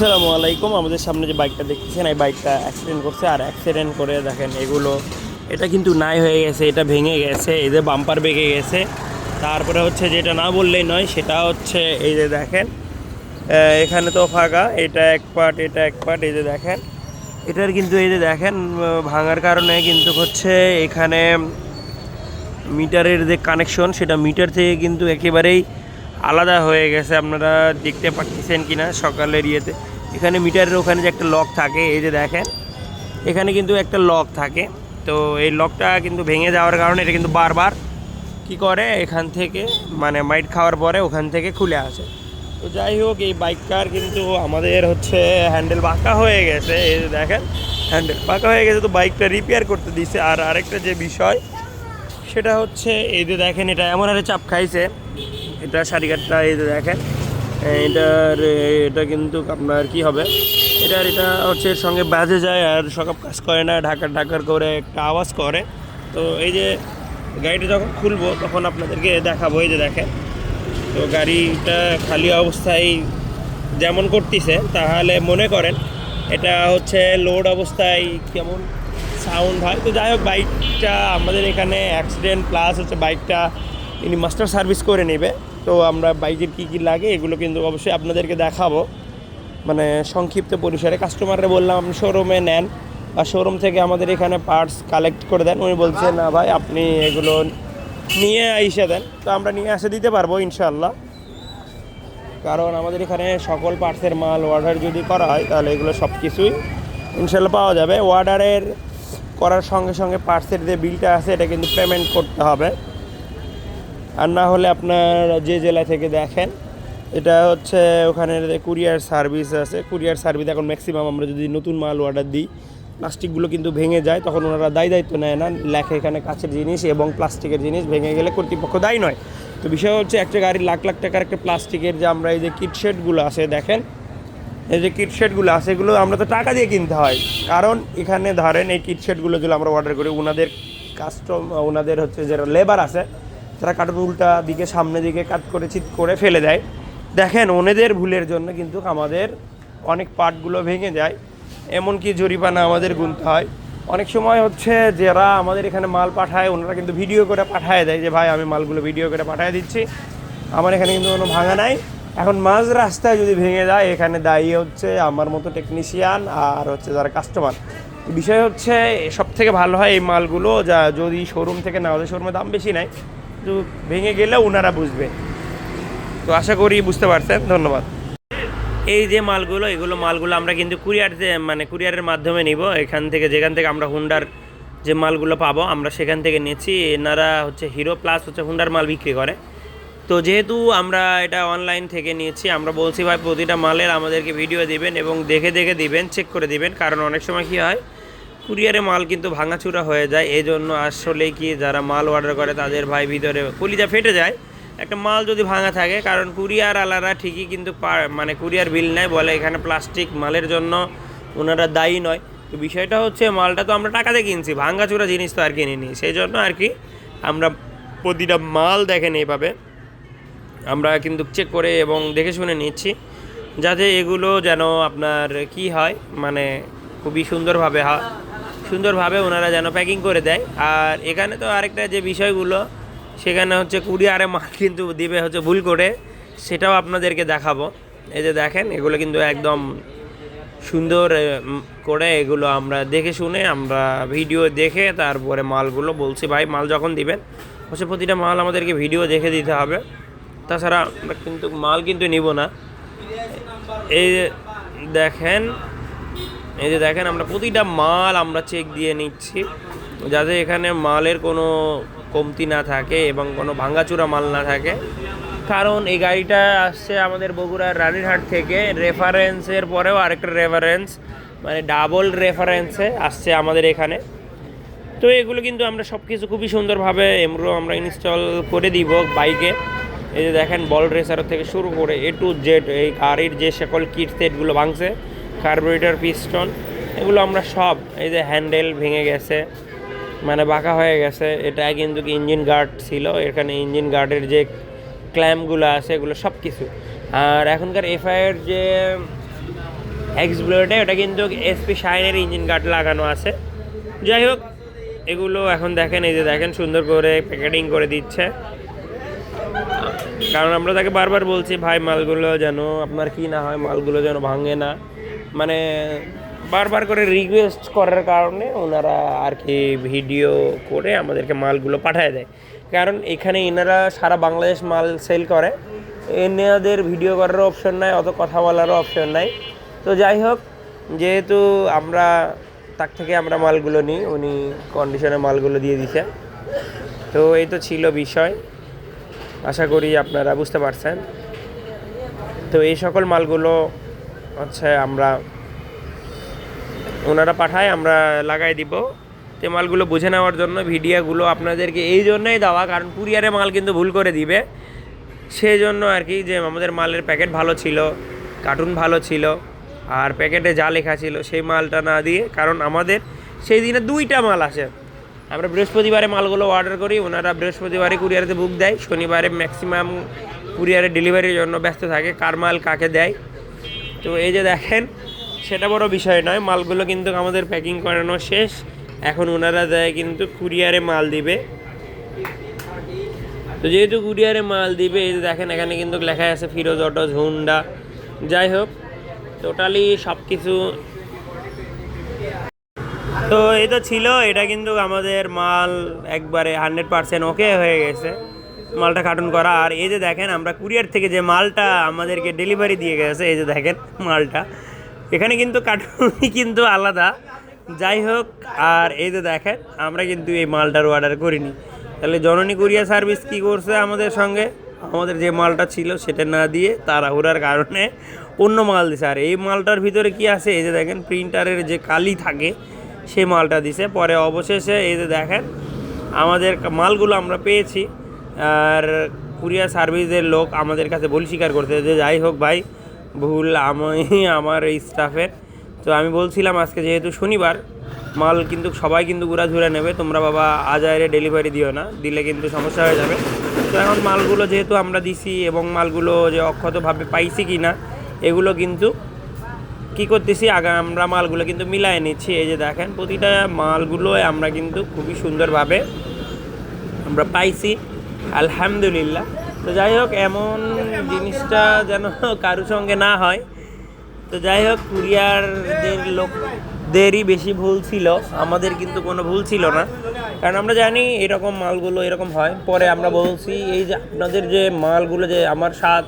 আসসালামু আলাইকুম। আমাদের সামনে যে বাইকটা দেখতেছেন, এই বাইকটা অ্যাক্সিডেন্ট করছে। আর অ্যাক্সিডেন্ট করে দেখেন এগুলো, এটা কিন্তু নাই হয়ে গেছে, এটা ভেঙে গেছে, এই যে বাম্পার বেঁকে গেছে। তারপরে হচ্ছে যেটা না বললেই নয়, সেটা হচ্ছে এই যে দেখেন এখানে তো ফাঁকা, এটা এক পার্ট এটা এক পার্ট এই যে দেখেন। এটার কিন্তু এই যে দেখেন ভাঙার কারণে কিন্তু হচ্ছে এখানে মিটারের যে কানেকশন সেটা মিটার থেকে কিন্তু একেবারেই আলাদা হয়ে গেছে, আপনারা দেখতে পাচ্ছেন কি না সকালের ইয়েতে। এখানে মিটারের ওখানে যে একটা লক থাকে, এই যে দেখেন, এখানে কিন্তু একটা লক থাকে। তো এই লকটা কিন্তু ভেঙে যাওয়ার কারণে এটা কিন্তু বারবার কি করে, এখান থেকে মানে মাইট খাওয়ার পরে ওখান থেকে খুলে আসে। তো যাই হোক, এই বাইকটার কিন্তু আমাদের হচ্ছে হ্যান্ডেল বাঁকা হয়ে গেছে, এই যে দেখেন, হ্যান্ডেল বাঁকা হয়ে গেছে, তো বাইকটা রিপেয়ার করতে দিছে। আর আরেকটা যে বিষয়, সেটা হচ্ছে, এই যে দেখেন, এটা এমন একটা চাপ খাইছে এটা সারিঘাটটা এই দেখেন। এটার, এটা কিন্তু আপনার কি হবে? এটার, এটা হচ্ছে এর সঙ্গে বাজে যায় আর সকাপ কাজ করে না ঢাকার ঢাকার করে একটা আওয়াজ করে। তো এই যে গাড়িটা যখন খুলবো, তখন আপনাদেরকে দেখাবো, এই যে দেখেন। তো গাড়িটা খালি অবস্থায় যেমন করতেছে, তাহলে মনে করেন এটা হচ্ছে লোড অবস্থায় কেমন সাউন্ড হয়। তো যাই হোক বাইকটা আমাদের এখানে অ্যাক্সিডেন্ট প্লাস হচ্ছে বাইকটা ইনি মাস্টার সার্ভিস করে নেবে। তো আমরা বাইকের কী কী লাগে এগুলো কিন্তু অবশ্যই আপনাদেরকে দেখাবো। মানে সংক্ষিপ্ত পরিসরে কাস্টমাররা বললাম আপনি শোরুমে নেন বা শোরুম থেকে আমাদের এখানে পার্টস কালেক্ট করে দেন। উনি বলছে, না ভাই, আপনি এগুলো নিয়ে এসে দেন। তো আমরা নিয়ে এসে দিতে পারব ইনশাল্লাহ কারণ আমাদের এখানে সকল পার্টসের মাল অর্ডার যদি করা হয়, তাহলে এগুলো সব কিছুই ইনশাল্লাহ পাওয়া যাবে। অর্ডারের করার সঙ্গে সঙ্গে পার্টসের যে বিলটা আছে, এটা কিন্তু পেমেন্ট করতে হবে। আর না হলে আপনার যে জেলা থেকে দেখেন, এটা হচ্ছে ওখানে কুরিয়ার সার্ভিস আছে। কুরিয়ার সার্ভিস এখন ম্যাক্সিমাম আমরা যদি নতুন মাল অর্ডার দিই, প্লাস্টিকগুলো কিন্তু ভেঙে যায়, তখন ওনারা দায় দায়িত্ব নেয় না। লেখে এখানে কাছের জিনিস এবং প্লাস্টিকের জিনিস ভেঙে গেলে কর্তৃপক্ষ দায়ী নয়। তো বিষয় হচ্ছে একটা গাড়ির লাখ লাখ টাকার একটা প্লাস্টিকের যে আমরা এই যে কিটশেটগুলো আছে, দেখেন, এই যে কিটশেটগুলো আছে, এগুলো আমরা তো টাকা দিয়ে কিনতে হয়। কারণ এখানে ধরেন এই কিটশেটগুলো যেগুলো আমরা অর্ডার করি, ওনাদের কাস্টম ওনাদের হচ্ছে যারা লেবার আছে তারা কার্টুন উল্টা দিকে, সামনে দিকে কাট করে চিত করে ফেলে দেয়। দেখেন ওনেদের ভুলের জন্য কিন্তু আমাদের অনেক পার্টগুলো ভেঙে যায়। এমনকি জরিমানা আমাদের গুনতে হয়। অনেক সময় হচ্ছে যারা আমাদের এখানে মাল পাঠায়, ওনারা কিন্তু ভিডিও করে পাঠায় দেয় যে, ভাই, আমি মালগুলো ভিডিও করে পাঠিয়ে দিচ্ছি। আমার এখানে কিন্তু কোনো ভাঙা নাই। এখন মাঝ রাস্তায় যদি ভেঙে যায়, এখানে দায়ী হচ্ছে আমার মতো টেকনিশিয়ান আর হচ্ছে যারা কাস্টমার বিষয় হচ্ছে সব থেকে ভালো হয় এই মালগুলো যা যদি শোরুম থেকে না হলে শোরুমে দাম বেশি নাই কিন্তু ভেঙে গেলে ওনারা বুঝবে। তো আশা করি বুঝতে পারছেন, ধন্যবাদ। এই যে মালগুলো, এগুলো মালগুলো আমরা কিন্তু কুরিয়ার মানে কুরিয়ারের মাধ্যমে নিব। এখান থেকে, যেখান থেকে আমরা হুন্ডার যে মালগুলো পাবো, আমরা সেখান থেকে নিচ্ছি। এনারা হচ্ছে হিরো প্লাস হচ্ছে হুন্ডার মাল বিক্রি করে। তো যেহেতু আমরা এটা অনলাইন থেকে নিয়েছি, আমরা বলছি ভাই প্রতিটা মালের আমাদেরকে ভিডিও দিবেন এবং দেখে দেখে দিবেন, চেক করে দিবেন। কারণ অনেক সময় কী হয় কুরিয়ারে মাল কিন্তু ভাঙাচুরা হয়ে যায়। এই জন্য আসলে কি যারা মাল অর্ডার করে তাদের ভাই ভিতরে কলিজা ফেটে যায়। একটা মাল যদি ভাঙা থাকে, কারণ কুরিয়ার আলারা ঠিকই কিন্তু মানে কুরিয়ার বিল নেয়, বলে এখানে প্লাস্টিক মালের জন্য ওনারা দায়ী নয়। তো বিষয়টা হচ্ছে, মালটা তো আমরা টাকাতে কিনছি, ভাঙাচুরা জিনিস তো আর কিনিনি। সেই জন্য আর কি আমরা প্রতিটা মাল দেখেন এইভাবে। আমরা কিন্তু চেক করে এবং দেখে শুনে নিচ্ছি, যাতে এগুলো যেন আপনার কি হয় মানে খুবই সুন্দরভাবে হয় সুন্দরভাবে ওনারা যেন প্যাকিং করে দেয়। আর এখানে তো আরেকটা যে বিষয়গুলো, সেখানে হচ্ছে কুরিয়ারে মাল কিন্তু দিবে হচ্ছে ভুল করে, সেটাও আপনাদেরকে দেখাবো। এই যে দেখেন, এগুলো কিন্তু একদম সুন্দর করে এগুলো আমরা দেখে শুনে আমরা ভিডিও দেখে তারপরে মালগুলো বলছি, ভাই, মাল যখন দিবেন হচ্ছে প্রতিটা মাল আমাদেরকে ভিডিও দেখে দিতে হবে। তাছাড়া আমরা কিন্তু মাল কিন্তু নিব না। এই দেখেন এই যে দেখেন, আমরা প্রতিটা মাল আমরা চেক দিয়ে নিচ্ছি, যাতে এখানে মালের কোনো কমতি না থাকে এবং কোনো ভাঙ্গাচুরা মাল না থাকে। কারণ এই গাড়িটা আসছে আমাদের বগুড়ার রানীরহাট থেকে রেফারেন্সের পরেও আরেকটা রেফারেন্স মানে ডাবল রেফারেন্সে আসছে আমাদের এখানে। তো এগুলো কিন্তু আমরা সব কিছু খুবই সুন্দরভাবে এমরো আমরা ইনস্টল করে দিব বাইকে এই যে দেখেন, বল রেসার থেকে শুরু করে এ টু জেড এই গাড়ির যে সকল কিট সেটগুলো ভাঙছে কার্বোরেটর, পিস্টন, এগুলো আমরা সব এই যে হ্যান্ডেল ভেঙে গেছে মানে বাঁকা হয়ে গেছে। এটা কিন্তু ইঞ্জিন গার্ড ছিল, এখানে ইঞ্জিন গার্ডের যে ক্ল্যাম্পগুলো আছে, এগুলো সব কিছু আর এখনকার এফআইআর যে এক্স ব্লেডে ওটা কিন্তু এসপি শাইনের ইঞ্জিন গার্ড লাগানো আছে। যাই হোক, এগুলো এখন দেখেন, এই যে দেখেন, সুন্দর করে প্যাকেটিং করে দিচ্ছে। কারণ আমরা তাকে বারবার বলছি, ভাই, মালগুলো যেন আপনার কি না হয়, মালগুলো যেন ভাঙে না। মানে বারবার করে রিকোয়েস্ট করার কারণে ওনারা আর কি ভিডিও করে আমাদেরকে মালগুলো পাঠায় দেয়। কারণ এখানে এনারা সারা বাংলাদেশ মাল সেল করে। এনাদের ভিডিও করারও অপশন নাই, অত কথা বলারও অপশন নাই। তো যাই হোক, যেহেতু আমরা তার থেকে আমরা মালগুলো নিই, উনি কন্ডিশনে মালগুলো দিয়ে দিছে। তো এই তো ছিল বিষয়। আশা করি আপনারা বুঝতে পারছেন। তো এই সকল মালগুলো হচ্ছে আমরা ওনারা পাঠায়, আমরা লাগাই দিব। তো মালগুলো বুঝে নেওয়ার জন্য ভিডিওগুলো আপনাদেরকে এই জন্যই দেওয়া, কারণ কুরিয়ারে মাল কিন্তু ভুল করে দিবে। সেই জন্য আর কি যে আমাদের মালের প্যাকেট ভালো ছিল, কার্টুন ভালো ছিল, আর প্যাকেটে যা লেখা ছিল সেই মালটা না দিয়ে, কারণ আমাদের সেই দিনে দুইটা মাল আসে। আমরা বৃহস্পতিবারে মালগুলো অর্ডার করি, ওনারা বৃহস্পতিবারে কুরিয়ারেতে বুক দেয়, শনিবারে ম্যাক্সিমাম কুরিয়ারে ডেলিভারির জন্য ব্যস্ত থাকে, কার মাল কাকে দেয় তো এই যে দেখেন, সেটা বড় বিষয় নয়, মালগুলো কিন্তু আমাদের প্যাকিং করানো শেষ। এখন ওনারা দেয় কিন্তু কুরিয়ারে মাল দিবে। তো যেহেতু কুরিয়ারে মাল দিবে, এই যে দেখেন এখানে কিন্তু লেখা আছে ফিরোজ অটোজ হুন্ডা যাই হোক টোটালি সব কিছু তো এই তো ছিল, এটা কিন্তু আমাদের মাল একবারে হান্ড্রেড পার্সেন্ট ওকে হয়ে গেছে। মালটা কার্টুন করা। আর এই যে দেখেন, আমরা কুরিয়ার থেকে যে মালটা আমাদেরকে ডেলিভারি দিয়ে গেছে, এই যে দেখেন মালটা। এখানে কিন্তু কার্টুনই কিন্তু আলাদা। যাই হোক, আর এই যে দেখেন, আমরা কিন্তু এই মালটার অর্ডার করিনি। তাহলে জননী কুরিয়ার সার্ভিস কি করছে আমাদের সঙ্গে? আমাদের যে মালটা ছিল, সেটা না দিয়ে তাড়াহুড়ার কারণে অন্য মাল দিছে। আর এই মালটার ভিতরে কি আছে? এই যে দেখেন প্রিন্টারের যে কালি থাকে সেই মালটা দিছে। পরে অবশেষে এই যে দেখেন, আমাদের মালগুলো আমরা পেয়েছি। আর কুরিয়ার সার্ভিসের লোক আমাদের কাছে ভুল স্বীকার করতে যে যাই হোক ভাই, ভুল আমি, আমার এই স্টাফের তো আমি বলছিলাম আজকে যেহেতু শনিবার, মাল কিন্তু সবাই কিন্তু ঘুরা ঘুরে নেবে, তোমরা বাবা আজাইরে ডেলিভারি দিও না, দিলে কিন্তু সমস্যা হয়ে যাবে। তো এখন মালগুলো যেহেতু আমরা দিছি এবং মালগুলো যে অক্ষতভাবে পাইছি কি না এগুলো কিন্তু কি করতেছি, আগে আমরা মালগুলো কিন্তু মিলাই নিচ্ছি। এই যে দেখেন, প্রতিটা মালগুলো আমরা কিন্তু খুবই সুন্দরভাবে আমরা পাইছি। আলহামদুলিল্লাহ। তো যাই হোক, এমন জিনিসটা যেন কারোর সঙ্গে না হয়। তো যাই হোক, কুরিয়ারদের লোকদেরই বেশি ভুল ছিল। আমাদের কিন্তু কোনো ভুল ছিল না। কারণ আমরা জানি এরকম মালগুলো এরকম হয়। পরে আমরা বলছি, এই যে আপনাদের যে মালগুলো যে আমার সাত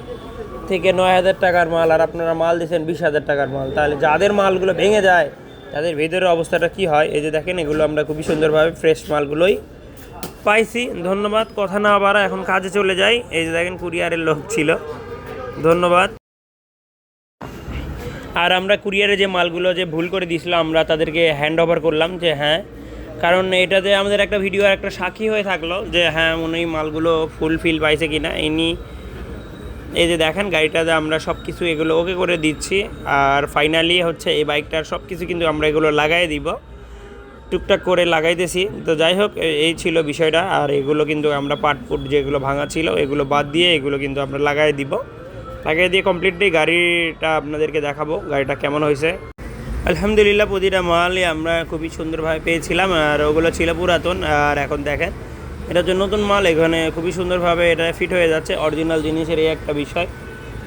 থেকে নয় হাজার টাকার মাল, আর আপনারা মাল দিয়েছেন বিশ হাজার টাকার মাল, তাহলে যাদের মালগুলো ভেঙে যায়, তাদের ভেতরের অবস্থাটা কি হয়? এই যে দেখেন, এগুলো আমরা খুবই সুন্দরভাবে ফ্রেশ মালগুলোই পাইছি, ধন্যবাদ। কথা না বাড়া, এখন কাজে চলে যাই। এই যে দেখেন, কুরিয়ারের লোক ছিল। ধন্যবাদ। আর আমরা কুরিয়ারে যে মালগুলো যে ভুল করে দিয়েছিল আমরা তাদেরকে হ্যান্ড ওভার করলাম যে হ্যাঁ। কারণ এটাতে আমাদের একটা ভিডিও একটা সাক্ষী হয়ে থাকল যে হ্যাঁ উনি মালগুলো ফুলফিল পাইছে কি না ইনি এই যে দেখেন, গাড়িটাতে আমরা সব কিছু এগুলো ওকে করে দিচ্ছি। আর ফাইনালি হচ্ছে এই বাইকটার সব কিছু কিন্তু আমরা এগুলো লাগাই দিব। টুকটাক করে লাগাইতেছি। তো যাই হোক এই ছিল বিষয়টা। আর এগুলো কিন্তু আমরা পাটপুট যেগুলো ভাঙা ছিল, এগুলো বাদ দিয়ে এগুলো কিন্তু আমরা লাগাই দিব। লাগাই দিয়ে কমপ্লিটলি গাড়িটা আপনাদেরকে দেখাবো, গাড়িটা কেমন হয়েছে। আলহামদুলিল্লাহ, প্রতিটা মালই আমরা খুবই সুন্দরভাবে পেয়েছিলাম। আর ওগুলো ছিল পুরাতন। আর এখন দেখেন, এটা হচ্ছে নতুন মাল। এখানে খুবই সুন্দরভাবে এটা ফিট হয়ে যাচ্ছে। অরিজিনাল জিনিসের এই একটা বিষয়।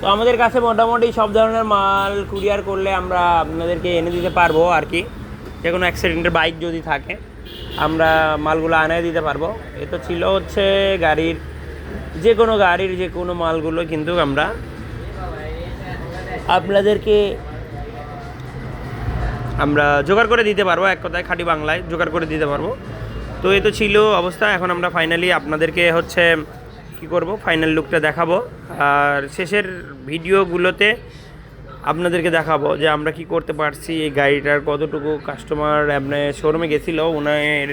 তো আমাদের কাছে মোটামুটি সব ধরনের মাল কুরিয়ার করলে আমরা আপনাদেরকে এনে দিতে পারব আর কি। যে কোনো অ্যাক্সিডেন্টের বাইক যদি থাকে, আমরা মালগুলো আনিয়ে দিতে পারব। এ তো ছিল হচ্ছে গাড়ির, যে কোনো গাড়ির যে কোনো মালগুলো কিন্তু আমরা আপনাদেরকে আমরা জোগাড় করে দিতে পারব। এক কথায় খাঁটি বাংলায় জোগাড় করে দিতে পারব। তো এ তো ছিল অবস্থা। এখন আমরা ফাইনালি আপনাদেরকে হচ্ছে কি করব? ফাইনাল লুকটা দেখাবো। আর শেষের ভিডিওগুলোতে আপনাদেরকে দেখাবো যে আমরা কি করতে পারছি। এই গাড়িটার কতটুকু কাস্টমার আপনার শোরুমে গেছিল ওনার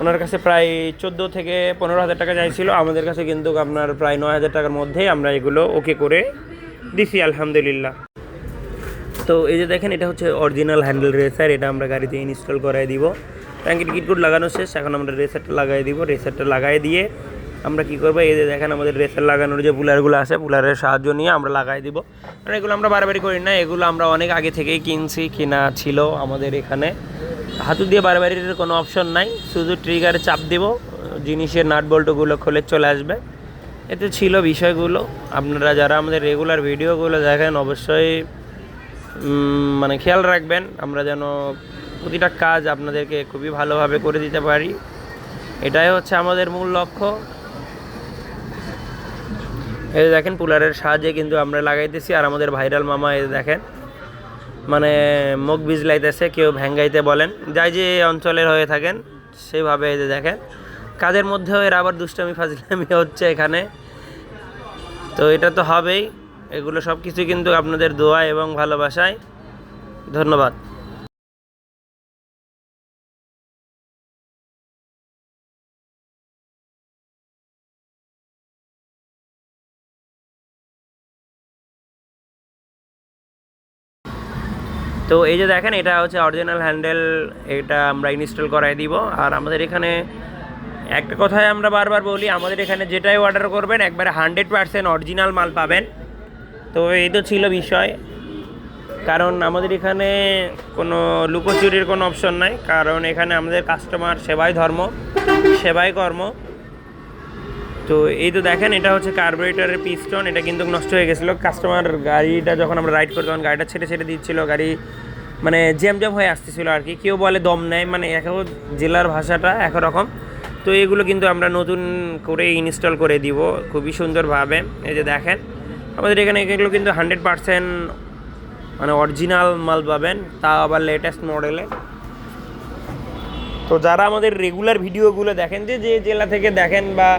ওনার কাছে প্রায় চোদ্দ থেকে পনেরো হাজার টাকা চাইছিল। আমাদের কাছে কিন্তু আপনার প্রায় নয় হাজার টাকার মধ্যেই আমরা এগুলো ওকে করে দিছি, আলহামদুলিল্লাহ। তো এই যে দেখেন, এটা হচ্ছে অরিজিনাল হ্যান্ডেল রেসার এটা আমরা গাড়িতে ইনস্টল করাই দিব। ট্যাঙ্কি টিকিট কোড লাগানো শেষ, এখন আমরা রেসারটা লাগাই দিব। রেসারটা লাগাই দিয়ে আমরা কি করব? এই যে দেখেন আমাদের রেসার লাগানোর যে পুলারগুলো আছে পুলারের সাহায্য নিয়ে আমরা লাগাই দিব। আর এগুলো আমরা বারবারই করি না, এগুলো আমরা অনেক আগে থেকেই কিনছি, কিনা ছিল আমাদের এখানে। হাতু দিয়ে বারবারির কোনো অপশন নাই, শুধু ট্রিগারে চাপ দিব, জিনিসের নাট বল্টুগুলো খুলে চলে আসবে। এতে ছিল বিষয়গুলো, আপনারা যারা আমাদের রেগুলার ভিডিওগুলো দেখেন, অবশ্যই মানে খেয়াল রাখবেন, আমরা যেন প্রতিটা কাজ আপনাদেরকে খুবই ভালোভাবে করে দিতে পারি। এটাই হচ্ছে আমাদের মূল লক্ষ্য। এই দেখেন, পুলারের সাহায্যে কিন্তু আমরা লাগাইতেছি। আর আমাদের ভাইরাল মামা এই দেখেন মানে মুখ বিজলাইতেছে কেউ ভ্যাঙ্গাইতে বলেন। যাই যে অঞ্চলের হয়ে থাকেন, সেভাবে এই দেখেন। কাজের মধ্যেও এর আবার দুষ্টামি ফাজলামি হচ্ছে এখানে। তো এটা তো হবেই। এগুলো সব কিছু কিন্তু আপনাদের দোয়া এবং ভালোবাসায়। ধন্যবাদ। তো এই যে দেখেন, এটা হচ্ছে অরিজিনাল হ্যান্ডেল এটা আমরা ইনস্টল করাই দিব। আর আমাদের এখানে একটা কথাই আমরা বারবার বলি, আমাদের এখানে যেটাই অর্ডার করবেন, একবারে হান্ড্রেড পার্সেন্ট অরিজিনাল মাল পাবেন। তো এই তো ছিল বিষয়। কারণ আমাদের এখানে কোনো লুকোচুরির কোনো অপশন নাই, কারণ এখানে আমাদের কাস্টমার সেবাই ধর্ম, সেবাই কর্ম। তো এই তো দেখেন, এটা হচ্ছে কার্বোরেটরের পিস্টন এটা কিন্তু নষ্ট হয়ে গেছিল। কাস্টমার গাড়িটা যখন আমরা রাইড করতাম তখন গাড়িটা ছেড়ে ছেড়ে দিচ্ছিল, গাড়ি মানে জ্যাম জ্যাম হয়ে আসতেছিল আর কি। কেউ বলে দম নেয় মানে এক জেলার ভাষাটা একরকম। তো এগুলো কিন্তু আমরা নতুন করে ইনস্টল করে দিব, খুবই সুন্দরভাবে। এই যে দেখেন, আমাদের এখানে এগুলো কিন্তু হান্ড্রেড পারসেন্ট মানে অরিজিনাল মাল পাবেন তা আবার লেটেস্ট মডেলে তো যারা আমাদের রেগুলার ভিডিওগুলো দেখেন, যে যে জেলা থেকে দেখেন বা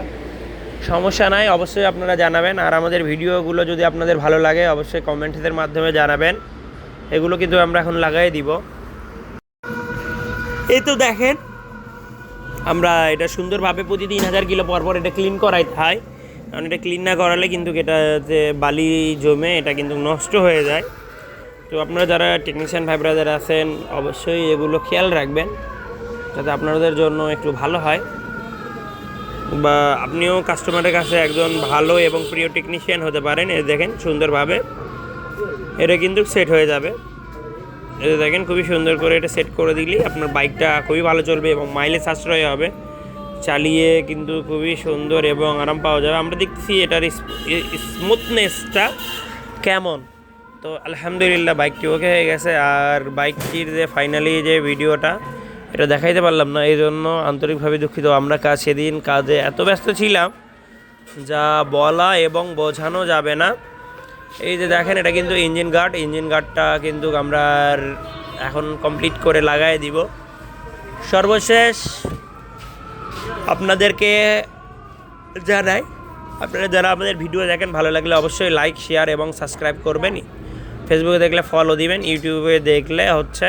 সমস্যা নাই, অবশ্যই আপনারা জানাবেন। আর আমাদের ভিডিওগুলো যদি আপনাদের ভালো লাগে, অবশ্যই কমেন্টসের মাধ্যমে জানাবেন। এগুলো কিন্তু আমরা এখন লাগাই দিব। এই তো দেখেন, আমরা এটা সুন্দরভাবে প্রতি তিন হাজার কিলো পর পর এটা ক্লিন করাই হয় কারণ এটা ক্লিন না করালে কিন্তু এটা যে বালি জমে, এটা কিন্তু নষ্ট হয়ে যায়। তো আপনারা যারা টেকনিশিয়ান ভাই ব্রাদার আছেন, অবশ্যই এগুলো খেয়াল রাখবেন, যাতে আপনাদের জন্য একটু ভালো হয়। বা আপনিও কাস্টমারের কাছে একজন ভালো এবং প্রিয় টেকনিশিয়ান হতে পারেন। এ দেখেন, সুন্দরভাবে এটা কিন্তু সেট হয়ে যাবে। এটা দেখেন, খুবই সুন্দর করে এটা সেট করে দিলেই আপনার বাইকটা খুবই ভালো চলবে এবং মাইলেজ সাশ্রয় হবে। চালিয়ে কিন্তু খুবই সুন্দর এবং আরাম পাওয়া যাবে। আমরা দেখছি এটার স্মুথনেসটা কেমন? তো আলহামদুলিল্লাহ বাইকটি ওকে হয়ে গেছে। আর বাইকটির যে ফাইনালি যে ভিডিওটা এটা দেখাইতে পারলাম না এই জন্য আন্তরিকভাবে দুঃখিত। আমরা কাজ সেদিন কাজে এত ব্যস্ত ছিলাম, যা বলা এবং বোঝানো যাবে না। এই যে দেখেন, এটা কিন্তু ইঞ্জিন গার্ড। ইঞ্জিন গার্ডটা কিন্তু আমরা এখন কমপ্লিট করে লাগাই দিব। সর্বশেষ আপনাদেরকে জানাই, আপনারা যারা আমাদের ভিডিও দেখেন, ভালো লাগলে অবশ্যই লাইক শেয়ার এবং সাবস্ক্রাইব করবেনই। ফেসবুকে দেখলে ফলো দিবেন ইউটিউবে দেখলে হচ্ছে